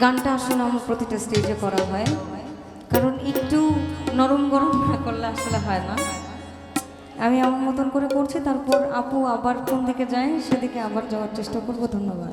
গানটা আসলে আমার প্রতিটা স্টেজে করা হয়। কারণ একটু নরম গরম না করলে আসলে হয় না। আমি আমার মতন করে করছি, তারপর আপু আবার কোন দিকে যায়, সেদিকে আবার যাওয়ার চেষ্টা করব, ধন্যবাদ।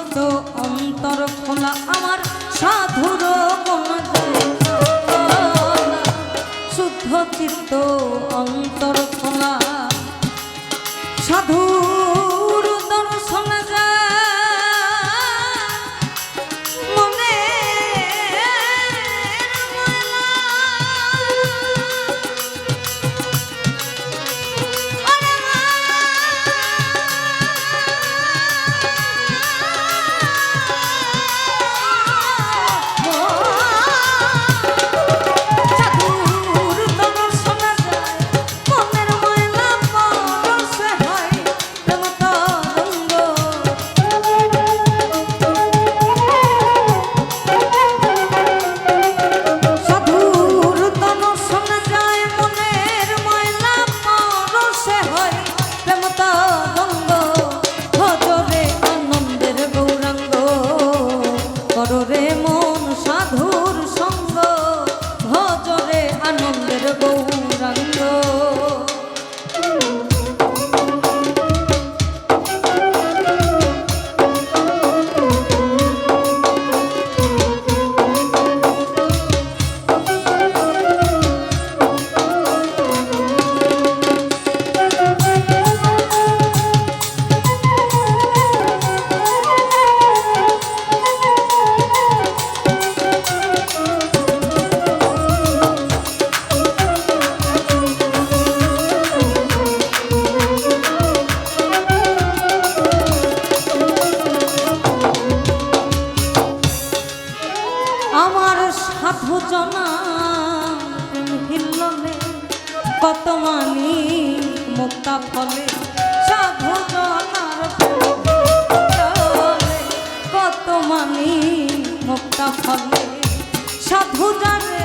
চিত্ত অন্তর খোলা আমার সাধুর শুদ্ধ চিত্ত অন্তর খোলা। সাধুর মুক্তা ফলে সাধু জনার কত মানি মুক্তা ফলে সাধু জানে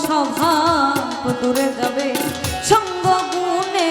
সভা দূরে যাবে সঙ্গ গুণে